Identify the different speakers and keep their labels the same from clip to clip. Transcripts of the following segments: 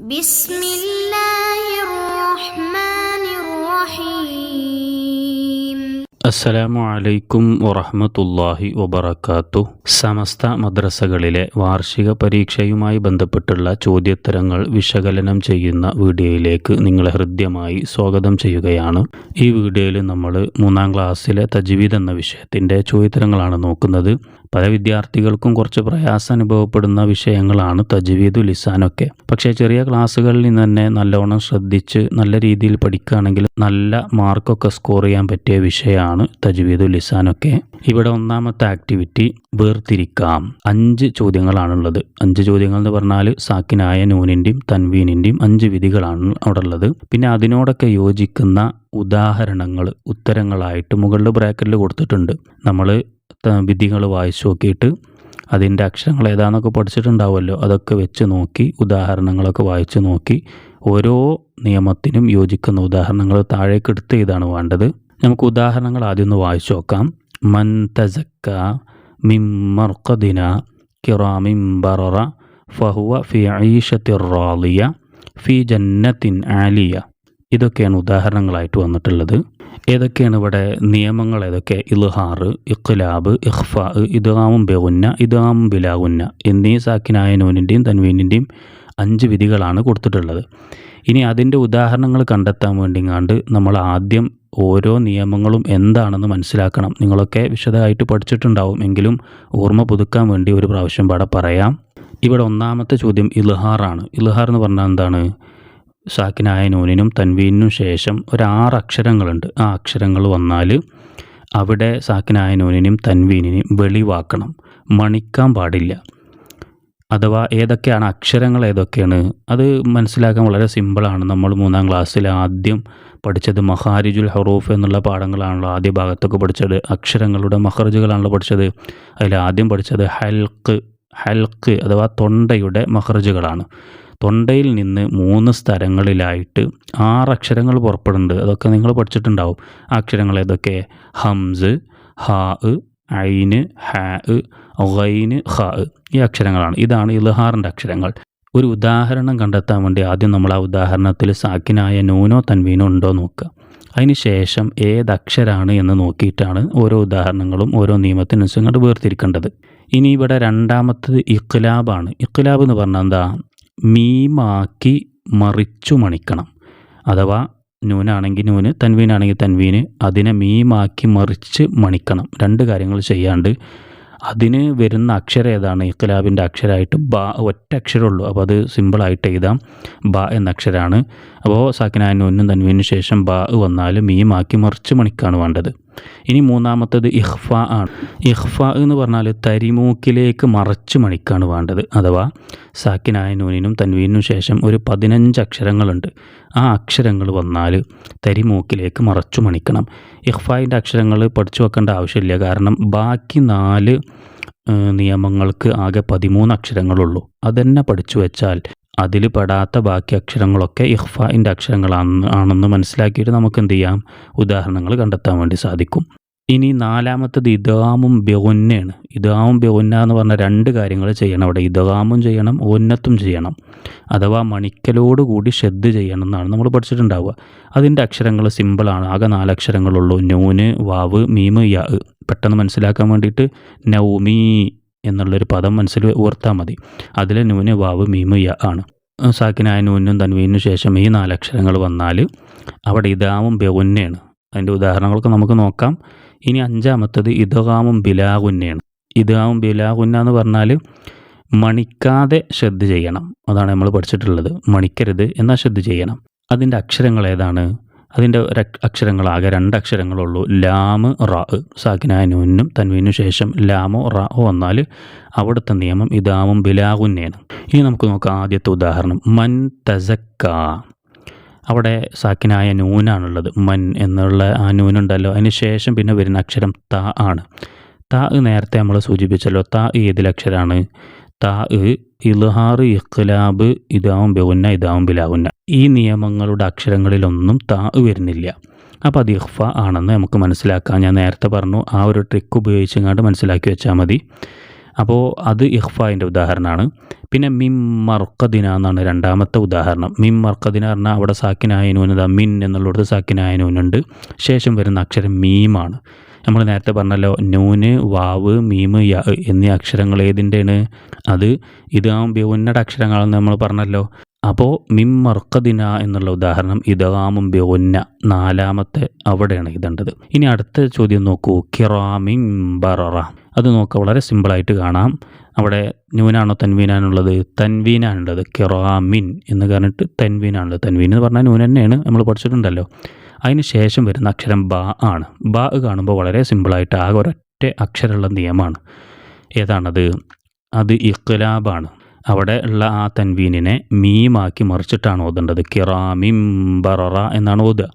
Speaker 1: بسم الله الرحمن الرحيم
Speaker 2: അസ്സലാമു അലൈക്കും വറഹ്മത്തുള്ളാഹി വബറകാത്തു സമസ്ത മദ്രസകളിലെ വാർഷിക പരീക്ഷയുമായി ബന്ധപ്പെട്ടുള്ള ചോദ്യോത്തരങ്ങൾ വിശകലനം ചെയ്യുന്ന വീഡിയോയിലേക്ക് നിങ്ങളെ ഹൃദ്യമായി സ്വാഗതം ചെയ്യുകയാണ് ഈ വീഡിയോയിൽ നമ്മൾ മൂന്നാം ക്ലാസ്സിലെ തജ്വീദ് എന്ന വിഷയത്തിൻ്റെ ചോദ്യോത്തരങ്ങളാണ് നോക്കുന്നത് പല വിദ്യാർത്ഥികൾക്കും കുറച്ച് പ്രയാസം അനുഭവപ്പെടുന്ന വിഷയങ്ങളാണ് തജ്വീദു ലിസാനൊക്കെ. പക്ഷേ ചെറിയ ക്ലാസ്സുകളിൽ നിന്ന് തന്നെ നല്ലോണം ശ്രദ്ധിച്ച് നല്ല രീതിയിൽ പഠിക്കുകയാണെങ്കിൽ നല്ല മാർക്കൊക്കെ സ്കോർ ചെയ്യാൻ പറ്റിയ വിഷയമാണ് തജ്വീദു ലിസാനൊക്കെ. ഇവിടെ ഒന്നാമത്തെ ആക്ടിവിറ്റി വേർതിരിക്കാം. അഞ്ച് ചോദ്യങ്ങളാണുള്ളത്. അഞ്ച് ചോദ്യങ്ങൾ എന്ന് പറഞ്ഞാൽ സാക്കിനായ നൂനിന്റെയും തൻവീനിന്റെയും അഞ്ച് വിധികളാണ് അവിടെ ഉള്ളത് പിന്നെ അതിനോടൊക്കെ യോജിക്കുന്ന ഉദാഹരണങ്ങൾ ഉത്തരങ്ങളായിട്ട് മുകളിൽ ബ്രാക്കറ്റിൽ കൊടുത്തിട്ടുണ്ട്. നമ്മൾ വിധികൾ വായിച്ചു നോക്കിയിട്ട് അതിന്റെ അക്ഷരങ്ങൾ ഏതാണെന്നൊക്കെ പഠിച്ചിട്ടുണ്ടാവുമല്ലോ അതൊക്കെ വെച്ച് നോക്കി ഉദാഹരണങ്ങളൊക്കെ വായിച്ചു നോക്കി ഓരോ നിയമത്തിനും യോജിക്കുന്ന ഉദാഹരണങ്ങൾ താഴേക്ക് എടുത്ത് ഇതാണ് വേണ്ടത്. നമുക്ക് ഉദാഹരണങ്ങൾ ആദ്യം ഒന്ന് വായിച്ചു നോക്കാം. മൻ തസക്ക മിമ്മർക്കദിന കിറാമിം ബററ ഫഹുവ ഫി ഐഷത്തിർ റാലിയ ഫി ജന്നത്തിൻ ആലിയ. ഇതൊക്കെയാണ് ഉദാഹരണങ്ങളായിട്ട് വന്നിട്ടുള്ളത്. ഏതൊക്കെയാണ് ഇവിടെ നിയമങ്ങൾ? ഏതൊക്കെ? ഇൽഹാർ ഇഖ്ലാബ് ഇഖ്ഫാ ഇദ്ഗാമും ബെഗുന്ന ഇദ്ഗാമും ബിലാഗുന്ന എന്നീ സാക്കിനായ നൂനിന്റെയും തൻവീനിന്റെയും അഞ്ച് വിധികളാണ് കൊടുത്തിട്ടുള്ളത്. ഇനി അതിന്റെ ഉദാഹരണങ്ങൾ കണ്ടെത്താൻ വേണ്ടിങ്ങാണ്ട് നമ്മൾ ആദ്യം ഓരോ നിയമങ്ങളും എന്താണെന്ന് മനസ്സിലാക്കണം. നിങ്ങളൊക്കെ വിശദമായിട്ട് പഠിച്ചിട്ടുണ്ടാവും. എങ്കിലും ഓർമ്മ പുതുക്കാൻ വേണ്ടി ഒരു പ്രാവശ്യം പാടെ പറയാം. ഇവിടെ ഒന്നാമത്തെ ചോദ്യം ഇൽഹാറാണ്. ഇൽഹാർ എന്ന് പറഞ്ഞാൽ എന്താണ്? സാക്കിനായ നൂനിനും തൻവീനും ശേഷം ഒരു ആറ് അക്ഷരങ്ങളുണ്ട് ആ അക്ഷരങ്ങൾ വന്നാൽ അവിടെ സാക്കിനായ നൂനിനും തൻവീനിനെയും വെളിവാക്കണം. മണിക്കാൻ പാടില്ല. അഥവാ ഏതൊക്കെയാണ് അക്ഷരങ്ങൾ ഏതൊക്കെയാണ് അത് മനസ്സിലാക്കാൻ വളരെ സിമ്പിളാണ്. നമ്മൾ മൂന്നാം ക്ലാസ്സിൽ ആദ്യം പഠിച്ചത് മഹാരിജുൽ ഹറൂഫ് എന്നുള്ള പാഠങ്ങളാണല്ലോ ആദ്യ ഭാഗത്തൊക്കെ പഠിച്ചത്. അക്ഷരങ്ങളുടെ മഹർജുകളാണല്ലോ പഠിച്ചത്. അതിൽ ആദ്യം പഠിച്ചത് ഹൽക്ക് ഹൽക്ക് അഥവാ തൊണ്ടയുടെ മഹറജുകളാണ് തൊണ്ടയിൽ നിന്ന് മൂന്ന് സ്ഥലങ്ങളിലായിട്ട് ആറ് അക്ഷരങ്ങൾ പുറപ്പെടുന്നുണ്ട്. അതൊക്കെ നിങ്ങൾ പഠിച്ചിട്ടുണ്ടാവും. ആ അക്ഷരങ്ങൾ ഏതൊക്കെ? ഹംസ് ഹാ ഐന് ഹാ ഗൈന് ഹാ ഈ അക്ഷരങ്ങളാണ്. ഇതാണ് ഇലഹാറിന്റെ അക്ഷരങ്ങൾ. ഒരു ഉദാഹരണം കണ്ടെത്താൻ വേണ്ടി ആദ്യം നമ്മൾ ആ ഉദാഹരണത്തിൽ സാക്കിനായ നൂനോ തൻവീനോ ഉണ്ടോ നോക്കുക. അതിനുശേഷം ഏതക്ഷരാണ് എന്ന് നോക്കിയിട്ടാണ് ഓരോ ഉദാഹരണങ്ങളും ഓരോ നിയമത്തിനനുസരിച്ച് വേർതിരിക്കേണ്ടത്. ഇനി ഇവിടെ രണ്ടാമത്തത് ഇഖ്ലാബാണ് ഇഖ്ലാബ് എന്ന് പറഞ്ഞാൽ എന്താ? മീമാക്കി മറിച്ചു മണിക്കണം. അഥവാ നൂനാണെങ്കിൽ നൂന് തൻവീനാണെങ്കിൽ തൻവീന് അതിനെ മീമാക്കി മറിച്ച് മണിക്കണം. രണ്ട് കാര്യങ്ങൾ ചെയ്യാണ്ട് അതിന് വരുന്ന അക്ഷരം ഏതാണ്? ഇഖ്ലാബിന്റെ അക്ഷരമായിട്ട് ബ ഒറ്റ അക്ഷരമുള്ളൂ. അപ്പോൾ അത് സിമ്പിളായിട്ട് എഴുതാം. ബ എന്ന അക്ഷരമാണ് അപ്പോൾ സാക്കിനായ നൂനും തൻവീനു ശേഷം ബ വന്നാൽ മീമാക്കി മറിച്ച് മണിക്കാണ് വേണ്ടത്. ഇനി മൂന്നാമത്തത് ഇഹ്ഫ ആണ്. ഇഹ്ഫ എന്ന് പറഞ്ഞാൽ തരിമൂക്കിലേക്ക് മറച്ചു മണിക്കാണ് വേണ്ടത്. അഥവാ സാക്കിനായ നൂനിനും തൻവീനും ശേഷം ഒരു പതിനഞ്ച് അക്ഷരങ്ങളുണ്ട്. ആ അക്ഷരങ്ങൾ വന്നാൽ തരിമൂക്കിലേക്ക് മറച്ചു മണിക്കണം. ഇഹ്ഫായിന്റെ അക്ഷരങ്ങൾ പഠിച്ചു വെക്കേണ്ട ആവശ്യമില്ല. കാരണം ബാക്കി നാല് നിയമങ്ങൾക്ക് ആകെ പതിമൂന്ന് അക്ഷരങ്ങളുള്ളൂ. അതന്നെ പഠിച്ചു വെച്ചാൽ അതിൽ പെടാത്ത ബാക്കി അക്ഷരങ്ങളൊക്കെ ഇഹ്ഫാന്റെ അക്ഷരങ്ങളാണ് ആണെന്ന് മനസ്സിലാക്കിയിട്ട് നമുക്ക് എന്ത് ചെയ്യാം? ഉദാഹരണങ്ങൾ കണ്ടെത്താൻ വേണ്ടി സാധിക്കും. ഇനി നാലാമത്തത് ഇദാമും ബെഉന്നയാണ് ഇദാമും ബെഒന്ന എന്ന് പറഞ്ഞ രണ്ട് കാര്യങ്ങൾ ചെയ്യണം അവിടെ. ഇദാമും ചെയ്യണം ഒന്നത്തും ചെയ്യണം. അഥവാ മണിക്കലോട് കൂടി ശ്രദ്ധ ചെയ്യണം എന്നാണ് നമ്മൾ പഠിച്ചിട്ടുണ്ടാവുക. അതിന്റെ അക്ഷരങ്ങൾ സിമ്പിളാണ് ആകെ നാലക്ഷരങ്ങളുള്ളൂ നൂന് വാവ് മീമ് യാ പെട്ടെന്ന് മനസ്സിലാക്കാൻ വേണ്ടിയിട്ട് നൗമീ എന്നുള്ളൊരു പദം മനസ്സിൽ ഓർത്താൽ മതി. അതിൽ നൂന് വാവ് മീമ യ ആണ്. സാക്കിനായ നൂനും തൻവീനും ശേഷം ഈ നാലക്ഷരങ്ങൾ വന്നാൽ അവിടെ ഇതാവും ബെവുന്നയാണ് അതിന്റെ ഉദാഹരണങ്ങളൊക്കെ നമുക്ക് നോക്കാം. ഇനി അഞ്ചാമത്തത് ഇതാവും ബിലാഗുന്നയാണ് ഇതാവും ബിലാഗുന്ന എന്ന് പറഞ്ഞാൽ മണിക്കാതെ ശ്രദ്ധ ചെയ്യണം. അതാണ് നമ്മൾ പഠിച്ചിട്ടുള്ളത്. മണിക്കരുത് എന്നാൽ ശ്രദ്ധ ചെയ്യണം. അതിന്റെ അക്ഷരങ്ങൾ ഏതാണ്? അതിന്റെ അക്ഷരങ്ങളാകെ രണ്ട് അക്ഷരങ്ങളുള്ളൂ ലാമ് റാ സാക്കിനായ തൻവീനു ശേഷം ലാമോ റാഓ വന്നാൽ അവിടുത്തെ നിയമം ഇതാമും ബിലാഗുന്നയാണ് ഇനി നമുക്ക് നോക്കാം ആദ്യത്തെ ഉദാഹരണം. മൻ തസക്ക. അവിടെ സാക്കിനായ നൂനാണുള്ളത്. മൻ എന്നുള്ള ആ നൂനുണ്ടല്ലോ. അതിന് ശേഷം പിന്നെ വരുന്ന അക്ഷരം ത ആണ്. ത നേരത്തെ നമ്മൾ സൂചിപ്പിച്ചല്ലോ. ത ഏതിലക്ഷരാണ് ത ഇൽഹാർ ഇഖ്ലാബ് ഇതാവും ബെവുന്ന ഇതാവും ബിലാവുന്ന ഈ നിയമങ്ങളുടെ അക്ഷരങ്ങളിലൊന്നും താ വരുന്നില്ല. അപ്പോൾ അത് ഇഹ്ഫ ആണെന്ന് നമുക്ക് മനസ്സിലാക്കാം. ഞാൻ നേരത്തെ പറഞ്ഞു ആ ഒരു ട്രിക്ക് ഉപയോഗിച്ചങ്ങാണ്ട് മനസ്സിലാക്കി വെച്ചാൽ മതി. അപ്പോൾ അത് ഇഹ്ഫായിന്റെ ഉദാഹരണമാണ്. പിന്നെ മിം മർക്കദിന എന്നാണ് രണ്ടാമത്തെ ഉദാഹരണം. മിം മർക്കദിന പറഞ്ഞാൽ അവിടെ സാക്കിനായനൂനത മിൻ എന്നുള്ളിടത്ത് സാക്കിനായനൂനുണ്ട് ശേഷം വരുന്ന അക്ഷരം മീമാണ് നമ്മൾ നേരത്തെ പറഞ്ഞല്ലോ നൂന് വാവ് മീമ് യ എന്നീ അക്ഷരങ്ങൾ ഏതിന്റെയാണ്? അത് ഇതാകുമ്പോൾ ഉന്നത അക്ഷരങ്ങളെന്ന് നമ്മൾ പറഞ്ഞല്ലോ. അപ്പോൾ മിം മർക്കദിന എന്നുള്ള ഉദാഹരണം ഇതാമും ബിഒന്ന നാലാമത്തെ അവിടെയാണ് ഇതേണ്ടത് ഇനി അടുത്ത ചോദ്യം നോക്കൂ. കിറാമിൻ ബററ. അത് നോക്കുക വളരെ സിമ്പിളായിട്ട് കാണാം. അവിടെ ന്യൂനാണോ തൻവീനാണുള്ളത്? തൻവീനാണുള്ളത്. കിറാമിൻ എന്ന് പറഞ്ഞിട്ട് തൻവീനാണുള്ളത്. തൻവീൻ എന്ന് പറഞ്ഞാൽ ന്യൂൻ തന്നെയാണ്. നമ്മൾ പഠിച്ചിട്ടുണ്ടല്ലോ. അതിന് ശേഷം വരുന്ന അക്ഷരം ബ ആണ്. ബ കാണുമ്പോൾ വളരെ സിമ്പിളായിട്ട് ആകെ ഒരൊറ്റ അക്ഷരമുള്ള നിയമമാണ്. ഏതാണത്? അത് ഇഖ്ലാബാണ് അവിടെ ഉള്ള ആ തൻവീനിനെ മീമാക്കി മറിച്ചിട്ടാണ് ഓതേണ്ടത്. കിറാമിം ബററ എന്നാണ് ഓതുക.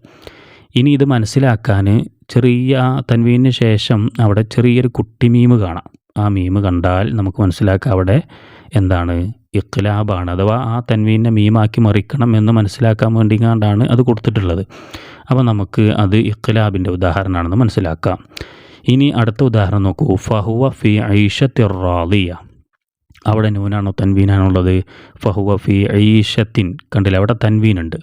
Speaker 2: ഇനി ഇത് മനസ്സിലാക്കാൻ ചെറിയ ആ തൻവീനിന് ശേഷം അവിടെ ചെറിയൊരു കുട്ടി മീമ് കാണാം. ആ മീമ് കണ്ടാൽ നമുക്ക് മനസ്സിലാക്കാം അവിടെ എന്താണ് ഇഖ്ലാബാണ് അഥവാ ആ തൻവീനെ മീമാക്കി മറിക്കണം എന്ന് മനസ്സിലാക്കാൻ വേണ്ടി കണ്ടാണ് അത് കൊടുത്തിട്ടുള്ളത്. അപ്പോൾ നമുക്ക് അത് ഇഖ്ലാബിന്റെ ഉദാഹരണമാണെന്ന് മനസ്സിലാക്കാം. ഇനി അടുത്ത ഉദാഹരണം നോക്കൂ. ഫഹുവ ഫി ഐഷത്തിറാദിയ അവിടെ നൂനാണോ തൻവീനാണോ ഉള്ളത് ഫഹുവ ഫി ഐഷത്തിൻ കണ്ടില്ല അവിടെ തൻവീനുണ്ട്.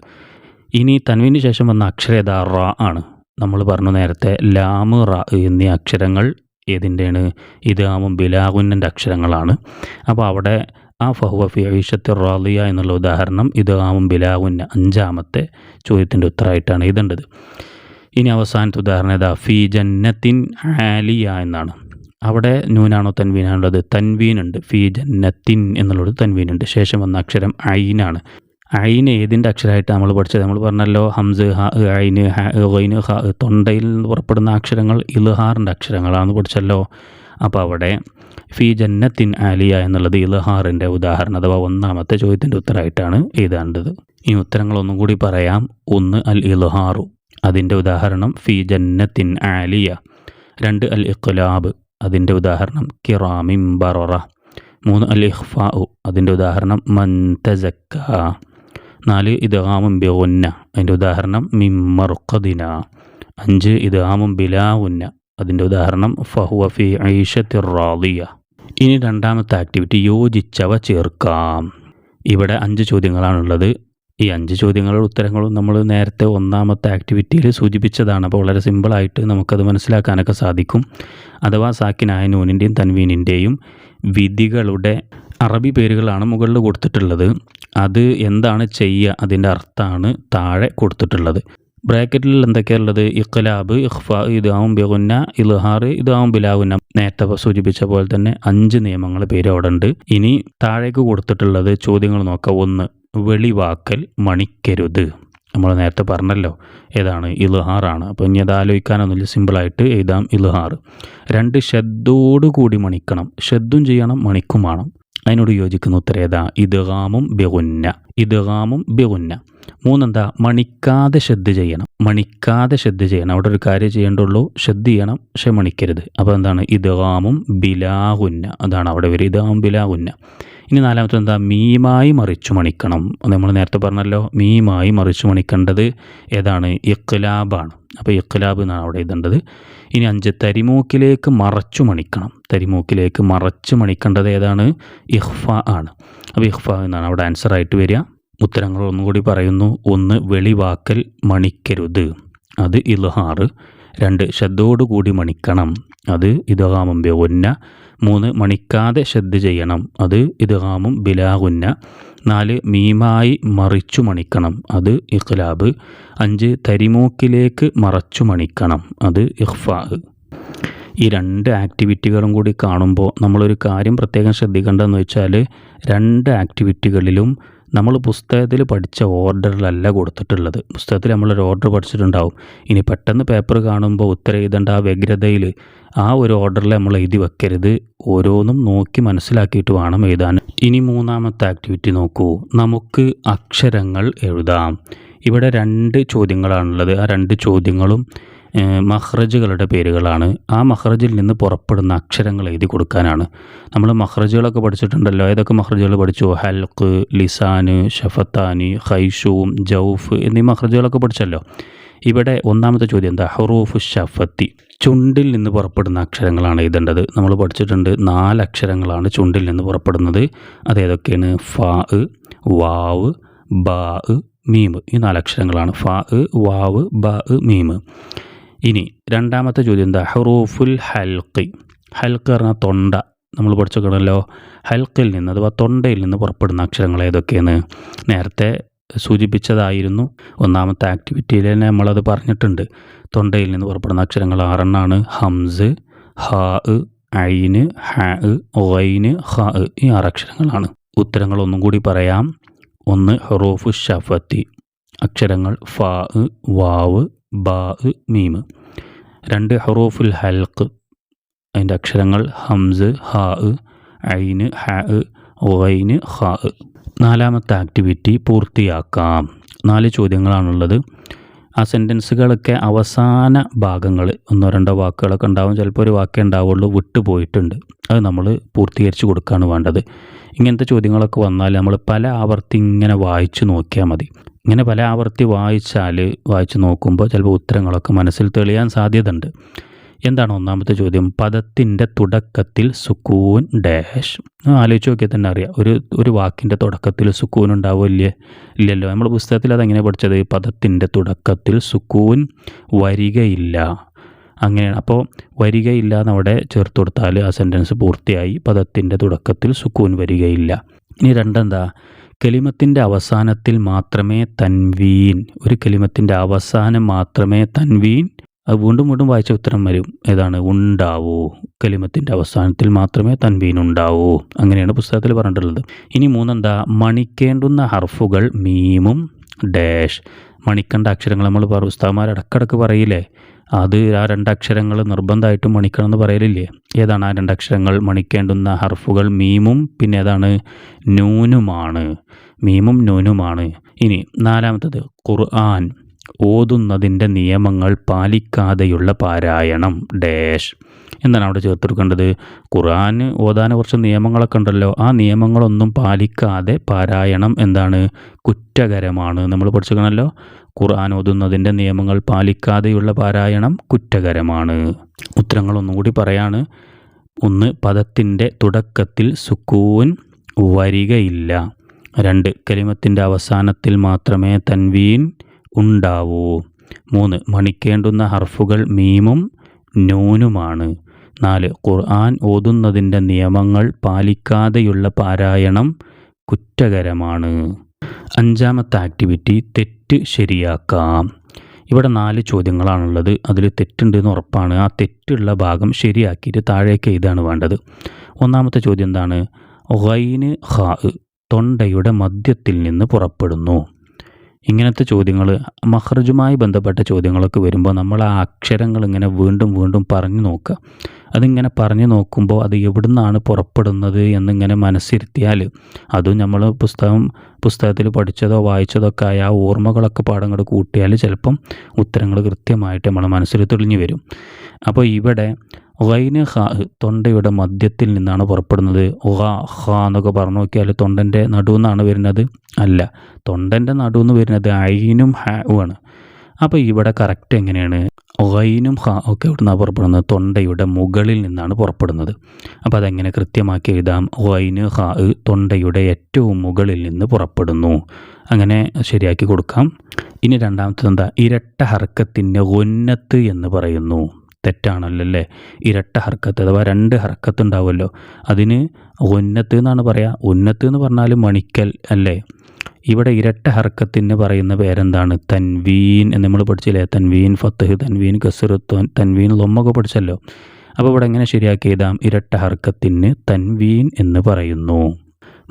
Speaker 2: ഇനി തൻവീന് ശേഷം വന്ന അക്ഷരേത റ ആണ്. നമ്മൾ പറഞ്ഞു നേരത്തെ ലാമ് റ എന്നീ അക്ഷരങ്ങൾ ഏതിന്റെയാണ്? ഇതാമും ബിലാഗുന്നന്റെ അക്ഷരങ്ങളാണ്. അപ്പോൾ അവിടെ ആ ഫഹുവ ഫി ഐഷത്തി റാലിയ എന്നുള്ള ഉദാഹരണം ഇതാമും ബിലാഗുന്ന അഞ്ചാമത്തെ ചോദ്യത്തിന്റെ ഉത്തരമായിട്ടാണ് എഴുതേണ്ടത്. ഇനി അവസാനത്തെ ഉദാഹരണം ഇതാ ഫി ജന്നത്തിൻ ആലിയ എന്നാണ്. അവിടെ നൂനാണോ തൻവീനാണുള്ളത്? തൻവീനുണ്ട്. ഫി ജന്നത്തിൻ എന്നുള്ളത് തൻവീനുണ്ട്. ശേഷം വന്ന അക്ഷരം ഐനാണ്. ഐൻ ഏതിന്റെ അക്ഷരമായിട്ട് നമ്മൾ പഠിച്ചത്? നമ്മൾ പറഞ്ഞല്ലോ ഹംസ് ഹ ഐന് ഹ ഒയിന് ഹ തൊണ്ടയിൽ നിന്ന് പുറപ്പെടുന്ന അക്ഷരങ്ങൾ ഇൽഹാറിന്റെ അക്ഷരങ്ങളാണെന്ന് പഠിച്ചല്ലോ. അപ്പോൾ അവിടെ ഫി ജന്നത്തിൻ ആലിയ എന്നുള്ളത് ഇൽഹാറിന്റെ ഉദാഹരണം അഥവാ ഒന്നാമത്തെ ചോദ്യത്തിന്റെ ഉത്തരമായിട്ടാണ് എഴുതേണ്ടത്. ഈ ഉത്തരങ്ങളൊന്നും കൂടി പറയാം. ഒന്ന് അൽ ഇൽഹാറു. അതിന്റെ ഉദാഹരണം ഫി ജന്നത്തിൻ ആലിയ. രണ്ട് അൽ ഇഖ്ലാബ്. അതിന്റെ ഉദാഹരണം കിറാമിം ബററ. മൂന്ന് അൽ ഇഖ്ഫാഉ അതിന്റെ ഉദാഹരണം മന്തസക്ക നാല് ഇദ്ഹാമും ബിഒന്ന അതിന്റെ ഉദാഹരണം മിമ്മർക്കദിന അഞ്ച് ഇദ്ഗാമും ബിലാവുന്ന അതിന്റെ ഉദാഹരണം ഫഹുവ ഫി ഐഷത്തിർ ഇനി രണ്ടാമത്തെ ആക്ടിവിറ്റി യോജിച്ചവ ചേർക്കാം. ഇവിടെ അഞ്ച് ചോദ്യങ്ങളാണുള്ളത്. ഈ അഞ്ച് ചോദ്യങ്ങളുടെ ഉത്തരങ്ങളും നമ്മൾ നേരത്തെ ഒന്നാമത്തെ ആക്ടിവിറ്റിയിൽ സൂചിപ്പിച്ചതാണ്. അപ്പോൾ വളരെ സിമ്പിളായിട്ട് നമുക്കത് മനസ്സിലാക്കാനൊക്കെ സാധിക്കും. അഥവാ സാക്കിനായ നൂനിന്റെയും തൻവീനിന്റെയും വിധികളുടെ അറബി പേരുകളാണ് മുകളിൽ കൊടുത്തിട്ടുള്ളത്. അത് എന്താണ് ചെയ്യുക അതിന്റെ അർത്ഥമാണ് താഴെ കൊടുത്തിട്ടുള്ളത്. ബ്രാക്കറ്റിൽ എന്തൊക്കെയുള്ളത് ഇഖ്ലാബ് ഇഖ്ഫ ഇതാവും ബിഗുന്ന ഇൽഹാർ ഇതാവും ബിലാവുന്ന. നേരത്തെ സൂചിപ്പിച്ച പോലെ തന്നെ അഞ്ച് നിയമങ്ങൾ പേര് അവിടെ ഉണ്ട്. ഇനി താഴേക്ക് കൊടുത്തിട്ടുള്ളത് ചോദ്യങ്ങൾ നോക്കാം. ഒന്ന് വെളിവാക്കൽ മണിക്കരുത്. നമ്മൾ നേരത്തെ പറഞ്ഞല്ലോ ഏതാണ് ഇൽഹാറാണ്. അപ്പോൾ ഇനി അത് ആലോചിക്കാനൊന്നുമില്ല. സിമ്പിളായിട്ട് എഴുതാം ഇൽഹാർ. രണ്ട് ഷെദ്ദോട് കൂടി മണിക്കണം. ഷെദ്ദും ചെയ്യണം മണിക്കും വേണം. അതിനോട് യോജിക്കുന്ന ഉത്തരം ഏതാ? ഇദ്ഗാമും ബെഗുന്ന. ഇദ്ഗാമും ബെഗുന്ന. മൂന്നെന്താ? മണിക്കാതെ ശ്രദ്ധ ചെയ്യണം. മണിക്കാതെ ശ്രദ്ധ ചെയ്യണം. അവിടെ ഒരു കാര്യം ചെയ്യേണ്ടുള്ളൂ. ശ്രദ്ധ ചെയ്യണം പക്ഷെ മണിക്കരുത്. അപ്പോൾ എന്താണ്? ഇദ്ഗാമും ബിലാഹുന്ന അതാണ് അവിടെ വരും ഇദ്ഗാമും ബിലാഹുന്ന ഇനി നാലാമത്തെ എന്താ? മീമായി മറിച്ചു മണിക്കണം. നമ്മൾ നേരത്തെ പറഞ്ഞല്ലോ മീമായി മറിച്ചു മണിക്കേണ്ടത് ഏതാണ്? ഇഖ്ലാബാണ്. അപ്പോൾ ഇഖ്ലാബ് എന്നാണ് അവിടെ എഴുതേണ്ടത്. ഇനി അഞ്ച് തരിമൂക്കിലേക്ക് മറച്ചു മണിക്കണം. തരിമൂക്കിലേക്ക് മറച്ചു മണിക്കേണ്ടത് ഏതാണ്? ഇഹ്ഫ ആണ്. അപ്പോൾ ഇഹ്ഫ എന്നാണ് അവിടെ ആൻസർ ആയിട്ട് വരിക. ഉത്തരങ്ങൾ ഒന്നുകൂടി പറയുന്നു. ഒന്ന് വെളിവാക്കൽ മണിക്കരുത്. അത് ഇൽഹാറ് രണ്ട് ശബ്ദോടുകൂടി മണിക്കണം. അത് ഇദ്ഗാമും ബിഗുന്ന മൂന്ന് മണിക്കാതെ ശ്രദ്ധ ചെയ്യണം. അത് ഇദ്ഗാമും ബിലാഗുന്ന. നാല് മീമായി മറിച്ചു മണിക്കണം. അത് ഇഖ്ലാബ്. അഞ്ച് തരിമൂക്കിലേക്ക് മറച്ചു മണിക്കണം. അത് ഇഖ്ഫാ. ഈ രണ്ട് ആക്ടിവിറ്റികളും കൂടി കാണുമ്പോൾ നമ്മളൊരു കാര്യം പ്രത്യേകം ശ്രദ്ധിക്കേണ്ടതെന്ന് വെച്ചാൽ രണ്ട് ആക്ടിവിറ്റികളിലും നമ്മൾ പുസ്തകത്തിൽ പഠിച്ച ഓർഡറിലല്ല കൊടുത്തിട്ടുള്ളത്. പുസ്തകത്തിൽ നമ്മളൊരു ഓർഡർ പഠിച്ചിട്ടുണ്ടാവും. ഇനി പെട്ടെന്ന് പേപ്പർ കാണുമ്പോൾ ഉത്തരം എഴുതേണ്ട ആ വ്യഗ്രതയിൽ ആ ഒരു ഓർഡറിൽ നമ്മൾ എഴുതി വെക്കരുത്. ഓരോന്നും നോക്കി മനസ്സിലാക്കിയിട്ട് വേണം എഴുതാൻ. ഇനി മൂന്നാമത്തെ ആക്ടിവിറ്റി നോക്കൂ. നമുക്ക് അക്ഷരങ്ങൾ എഴുതാം. ഇവിടെ രണ്ട് ചോദ്യങ്ങളാണുള്ളത്. ആ രണ്ട് ചോദ്യങ്ങളും മഹ്റജുകളുടെ പേരുകളാണ്. ആ മഹ്റജിൽ നിന്ന് പുറപ്പെടുന്ന അക്ഷരങ്ങൾ എഴുതി കൊടുക്കാനാണ്. നമ്മൾ മഹ്റജുകളൊക്കെ പഠിച്ചിട്ടുണ്ടല്ലോ. ഏതൊക്കെ മഹ്റജുകൾ പഠിച്ചു? ഹൽക്ക് ലിസാന് ഷഫത്താനി ഹൈഷൂം ജൗഫ് എന്നീ മഹ്റജുകളൊക്കെ പഠിച്ചല്ലോ. ഇവിടെ ഒന്നാമത്തെ ചോദ്യം എന്താ? ഹറൂഫ് ഷഫത്തി. ചുണ്ടിൽ നിന്ന് പുറപ്പെടുന്ന അക്ഷരങ്ങളാണ് എഴുതേണ്ടത്. നമ്മൾ പഠിച്ചിട്ടുണ്ട് നാല് അക്ഷരങ്ങളാണ് ചുണ്ടിൽ നിന്ന് പുറപ്പെടുന്നത്. അതേതൊക്കെയാണ് ഫ വാവ് ബാ മീമ് ഈ നാലക്ഷരങ്ങളാണ് ഫ വാവ് ബ മീമ് ഇനി രണ്ടാമത്തെ ചോദ്യം എന്താ? ഹുറൂഫുൽ ഹൽക്കി ഹൽക്ക് പറഞ്ഞാൽ തൊണ്ട. നമ്മൾ പഠിച്ചോക്കണമല്ലോ. ഹൽക്കിൽ നിന്ന് അഥവാ തൊണ്ടയിൽ നിന്ന് പുറപ്പെടുന്ന അക്ഷരങ്ങൾ ഏതൊക്കെയാണ് നേരത്തെ സൂചിപ്പിച്ചതായിരുന്നു. ഒന്നാമത്തെ ആക്ടിവിറ്റിയിൽ തന്നെ നമ്മളത് പറഞ്ഞിട്ടുണ്ട്. തൊണ്ടയിൽ നിന്ന് പുറപ്പെടുന്ന അക്ഷരങ്ങൾ ആറെണ്ണാണ്. ഹംസ് ഹ ഐന് ഹ ഒയിന് ഹ ഈ അക്ഷരങ്ങളാണ്. ഉത്തരങ്ങൾ ഒന്നും കൂടി പറയാം. ഒന്ന് ഹെറോഫു ഷഫത്തി അക്ഷരങ്ങൾ ഫ വാവ് ബ മീമ് രണ്ട് ഹറൂഫുൽ ഹൽക്ക് അതിന്റെ അക്ഷരങ്ങൾ ഹംസ് ഹാ ഐന് ഹാ ഒയിന് ഹ നാലാമത്തെ ആക്ടിവിറ്റി പൂർത്തിയാക്കാം. നാല് ചോദ്യങ്ങളാണുള്ളത്. ആ സെന്റൻസുകളൊക്കെ അവസാന ഭാഗങ്ങൾ. ഒന്നോ രണ്ടോ വാക്കുകളൊക്കെ ഉണ്ടാവും. ചിലപ്പോൾ ഒരു വാക്കേ ഉണ്ടാവുള്ളൂ. വിട്ടുപോയിട്ടുണ്ട് അത് നമ്മൾ പൂർത്തീകരിച്ച് കൊടുക്കുകയാണ് വേണ്ടത്. ഇങ്ങനത്തെ ചോദ്യങ്ങളൊക്കെ വന്നാൽ നമ്മൾ പല ആവർത്തി ഇങ്ങനെ വായിച്ചു നോക്കിയാൽ മതി. ഇങ്ങനെ പല ആവർത്തി വായിച്ചാൽ വായിച്ചു നോക്കുമ്പോൾ ചിലപ്പോൾ ഉത്തരങ്ങളൊക്കെ മനസ്സിൽ തെളിയാൻ സാധ്യതയുണ്ട്. എന്താണ് ഒന്നാമത്തെ ചോദ്യം? പദത്തിന്റെ തുടക്കത്തിൽ സുക്കൂൻ ഡാഷ്. ആലോചിച്ച് നോക്കിയാൽ തന്നെ അറിയാം. ഒരു ഒരു വാക്കിന്റെ തുടക്കത്തിൽ സുക്കൂൻ ഉണ്ടാവില്ലേ ഇല്ലല്ലോ. നമ്മൾ പുസ്തകത്തിൽ അതെങ്ങനെ പഠിച്ചത്? പദത്തിന്റെ തുടക്കത്തിൽ സുക്കൂൻ വരികയില്ല. അങ്ങനെയാണ്. അപ്പോൾ വരികയില്ല എന്നവിടെ ചേർത്ത് കൊടുത്താൽ ആ സെന്റൻസ് പൂർത്തിയായി. പദത്തിന്റെ തുടക്കത്തിൽ സുക്കൂൻ വരികയില്ല. ഇനി രണ്ടെന്താ? കെലിമത്തിന്റെ അവസാനത്തിൽ മാത്രമേ തൻവീൻ ഒരു കെലിമത്തിന്റെ അവസാനം മാത്രമേ തൻവീൻ. അത് വീണ്ടും വീണ്ടും വായിച്ച ഉത്തരം വരും. ഏതാണ്? ഉണ്ടാവൂ. കലിമത്തിന്റെ അവസാനത്തിൽ മാത്രമേ തൻവീൻ ഉണ്ടാവൂ. അങ്ങനെയാണ് പുസ്തകത്തിൽ പറഞ്ഞിട്ടുള്ളത്. ഇനി മൂന്നെന്താ? മണിക്കേണ്ടുന്ന ഹർഫുകൾ മീമും ഡാഷ്. മണിക്കണ്ട അക്ഷരങ്ങൾ നമ്മൾ ഉസ്താമാർ ഇടക്കിടക്ക് പറയില്ലേ? അത് ആ രണ്ടക്ഷരങ്ങൾ നിർബന്ധമായിട്ടും മണിക്കണം എന്ന് പറയലില്ലേ? ഏതാണ് ആ രണ്ടക്ഷരങ്ങൾ? മണിക്കേണ്ടുന്ന ഹർഫുകൾ മീമും പിന്നെ ഏതാണ്? നൂനുമാണ്. മീമും നൂനുമാണ്. ഇനി നാലാമത്തത് ഖുർആൻ ഓതുന്നതിന്റെ നിയമങ്ങൾ പാലിക്കാതെയുള്ള പാരായണം ഡാഷ്. എന്താണ് അവിടെ ചേർത്തെടുക്കേണ്ടത്? ഖുർആൻ ഓതാൻ കുറച്ച് നിയമങ്ങളൊക്കെ ഉണ്ടല്ലോ. ആ നിയമങ്ങളൊന്നും പാലിക്കാതെ പാരായണം എന്താണ്? കുറ്റകരമാണ്. നമ്മൾ പഠിച്ചിരിക്കണമല്ലോ. ഖുർആൻ ഓതുന്നതിന്റെ നിയമങ്ങൾ പാലിക്കാതെയുള്ള പാരായണം കുറ്റകരമാണ്. ഉത്തരങ്ങൾ ഒന്നുകൂടി പറയാണ്. ഒന്ന് പദത്തിന്റെ തുടക്കത്തിൽ സുക്കൂൻ വരികയില്ല. രണ്ട് കലിമത്തിന്റെ അവസാനത്തിൽ മാത്രമേ തൻവീൻ ഉണ്ടാവൂ. മൂന്ന് മണിക്കേണ്ടുന്ന ഹർഫുകൾ മീമും നൂനുമാണ്. നാല് ഖുർആൻ ഓതുന്നതിന്റെ നിയമങ്ങൾ പാലിക്കാതെയുള്ള പാരായണം കുറ്റകരമാണ്. അഞ്ചാമത്തെ ആക്ടിവിറ്റി തെറ്റ് ശരിയാക്കാം. ഇവിടെ നാല് ചോദ്യങ്ങളാണുള്ളത്. അതിൽ തെറ്റുണ്ട് എന്ന് ഉറപ്പാണ്. ആ തെറ്റുള്ള ഭാഗം ശരിയാക്കിയിട്ട് താഴേക്ക് എഴുതാണ് വേണ്ടത്. ഒന്നാമത്തെ ചോദ്യം എന്താണ്? ഗൈന് ഹാ തൊണ്ടയുടെ മധ്യത്തിൽ നിന്ന് പുറപ്പെടുന്നു. ഇങ്ങനത്തെ ചോദ്യങ്ങൾ മഹർജുമായി ബന്ധപ്പെട്ട ചോദ്യങ്ങളൊക്കെ വരുമ്പോൾ നമ്മൾ ആ അക്ഷരങ്ങൾ ഇങ്ങനെ വീണ്ടും വീണ്ടും പറഞ്ഞു നോക്കുക. അതിങ്ങനെ പറഞ്ഞു നോക്കുമ്പോൾ അത് എവിടുന്നാണ് പുറപ്പെടുന്നത് എന്നിങ്ങനെ മനസ്സിരുത്തിയാൽ അതും നമ്മൾ പുസ്തകം പുസ്തകത്തിൽ പഠിച്ചതോ വായിച്ചതോ ഒക്കെ ആയ ആ ഓർമ്മകളൊക്കെ പാടങ്ങൾ കൂട്ടിയാൽ ചിലപ്പം ഉത്തരങ്ങൾ കൃത്യമായിട്ട് നമ്മൾ മനസ്സിൽ തെളിഞ്ഞു വരും. അപ്പോൾ ഇവിടെ ഗൈന് ഹാ തൊണ്ടയുടെ മധ്യത്തിൽ നിന്നാണ് പുറപ്പെടുന്നത്. ഒഹ ഹ എന്നൊക്കെ പറഞ്ഞു നോക്കിയാൽ തൊണ്ടന്റെ നടുവെന്നാണ് വരുന്നത്. അല്ല തൊണ്ടന്റെ നടുവെന്ന് വരുന്നത് ഐനും ആണ്. അപ്പോൾ ഇവിടെ കറക്റ്റ് എങ്ങനെയാണ്? ഒഹൈനും ഹ ഒക്കെ ഇവിടുന്ന് പുറപ്പെടുന്നത്? തൊണ്ടയുടെ മുകളിൽ നിന്നാണ് പുറപ്പെടുന്നത്. അപ്പോൾ അതെങ്ങനെ കൃത്യമാക്കി എഴുതാം? ഒഹൈന് ഹ തൊണ്ടയുടെ ഏറ്റവും മുകളിൽ നിന്ന് പുറപ്പെടുന്നു. അങ്ങനെ ശരിയാക്കി കൊടുക്കാം. ഇനി രണ്ടാമത്തത് എന്താ ഇരട്ട ഹർക്കത്തിന്റെ ഒന്നത്ത് എന്ന് പറയുന്നു. തെറ്റാണല്ലോ അല്ലേ ഇരട്ട ഹർക്കത്ത് അഥവാ രണ്ട് ഹർക്കത്ത് ഉണ്ടാവുമല്ലോ അതിന് ഉന്നത്ത് എന്നാണ് പറയുക ഉന്നത്ത് എന്ന് പറഞ്ഞാൽ മണിക്കൽ അല്ലേ? ഇവിടെ ഇരട്ട ഹർക്കത്തിന് പറയുന്ന പേരെന്താണ്? തൻവീൻ എന്ന് നമ്മൾ പഠിച്ചില്ലേ? തൻവീൻ ഫത്തഹ് തൻവീൻ കസർ തൻവീൻ ലൊമ്മൊക്കെ പഠിച്ചല്ലോ. അപ്പോൾ ഇവിടെ എങ്ങനെ ശരിയാക്കി എഴുതാം ഇരട്ട ഹർക്കത്തിന് തൻവീൻ എന്ന് പറയുന്നു.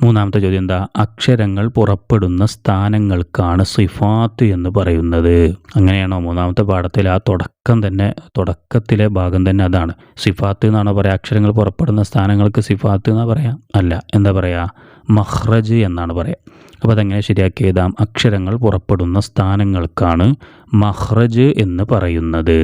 Speaker 2: മൂന്നാമത്തെ ചോദ്യം എന്താ? അക്ഷരങ്ങൾ പുറപ്പെടുന്ന സ്ഥാനങ്ങൾക്കാണ് സിഫാത്ത് എന്ന് പറയുന്നത്. അങ്ങനെയാണോ? മൂന്നാമത്തെ പാഠത്തിൽ ആ തുടക്കം തന്നെ തുടക്കത്തിലെ ഭാഗം തന്നെ അതാണ്. സിഫാത്ത് എന്നാണോ പറയുക അക്ഷരങ്ങൾ പുറപ്പെടുന്ന സ്ഥാനങ്ങൾക്ക് സിഫാത്ത് എന്നാ പറയാം? അല്ല. എന്താ പറയുക മഹ്റജ് എന്നാണ് പറയുക അപ്പോൾ അതെങ്ങനെ ശരിയാക്കി എഴുതാം? അക്ഷരങ്ങൾ പുറപ്പെടുന്ന സ്ഥാനങ്ങൾക്കാണ് മഹ്റജ് എന്ന് പറയുന്നത്.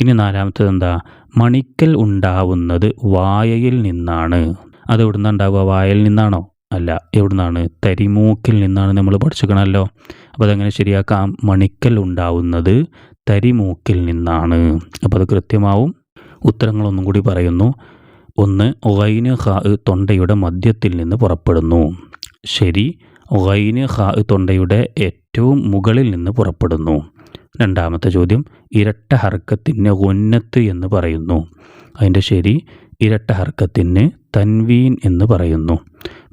Speaker 2: ഇനി നാലാമത്തത് എന്താ? മണിക്കൽ ഉണ്ടാവുന്നത് വായയിൽ നിന്നാണ്. അത് എവിടുന്ന ഉണ്ടാവുക? വായയിൽ നിന്നാണോ? അല്ല എവിടുന്നാണ്? തരിമൂക്കിൽ നിന്നാണ് നമ്മൾ പഠിച്ചിരിക്കണമല്ലോ അപ്പോൾ അതങ്ങനെ ശരിയാക്കാം. മണിക്കൽ ഉണ്ടാവുന്നത് തരിമൂക്കിൽ നിന്നാണ്. അപ്പോൾ അത് കൃത്യമാവും. ഉത്തരങ്ങളൊന്നും കൂടി പറയുന്നു. ഒന്ന് ഒഗൈന് ഹാ തൊണ്ടയുടെ മധ്യത്തിൽ നിന്ന് പുറപ്പെടുന്നു. ശരി ഒഗൈന് ഹാ തൊണ്ടയുടെ ഏറ്റവും മുകളിൽ നിന്ന് പുറപ്പെടുന്നു. രണ്ടാമത്തെ ചോദ്യം ഇരട്ട ഹർക്കത്തിന് ഒന്നത്ത് എന്ന് പറയുന്നു. അതിന്റെ ശരി ഇരട്ട ഹർക്കത്തിന് തൻവീൻ എന്ന് പറയുന്നു.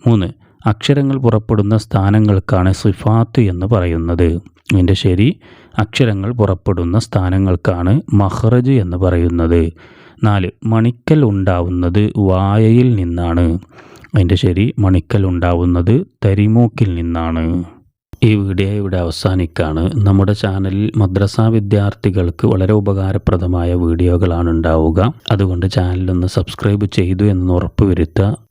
Speaker 2: മൂന്ന് അക്ഷരങ്ങൾ പുറപ്പെടുന്ന സ്ഥാനങ്ങൾക്കാണ് സിഫാത്ത് എന്ന് പറയുന്നത്. അതിന്റെ ശരി അക്ഷരങ്ങൾ പുറപ്പെടുന്ന സ്ഥാനങ്ങൾക്കാണ് മഹ്റജ് എന്ന് പറയുന്നത്. നാല് മണിക്കൽ ഉണ്ടാവുന്നത് വായയിൽ നിന്നാണ്. അതിന്റെ ശരി മണിക്കൽ ഉണ്ടാവുന്നത് തരിമൂക്കിൽ നിന്നാണ്. ഈ വീഡിയോ ഇവിടെ അവസാനിക്കാണ്. നമ്മുടെ ചാനലിൽ മദ്രസ വിദ്യാർത്ഥികൾക്ക് വളരെ ഉപകാരപ്രദമായ വീഡിയോകളാണ് ഉണ്ടാവുക. അതുകൊണ്ട് ചാനലൊന്ന് സബ്സ്ക്രൈബ് ചെയ്തു എന്ന് ഉറപ്പുവരുത്തുക.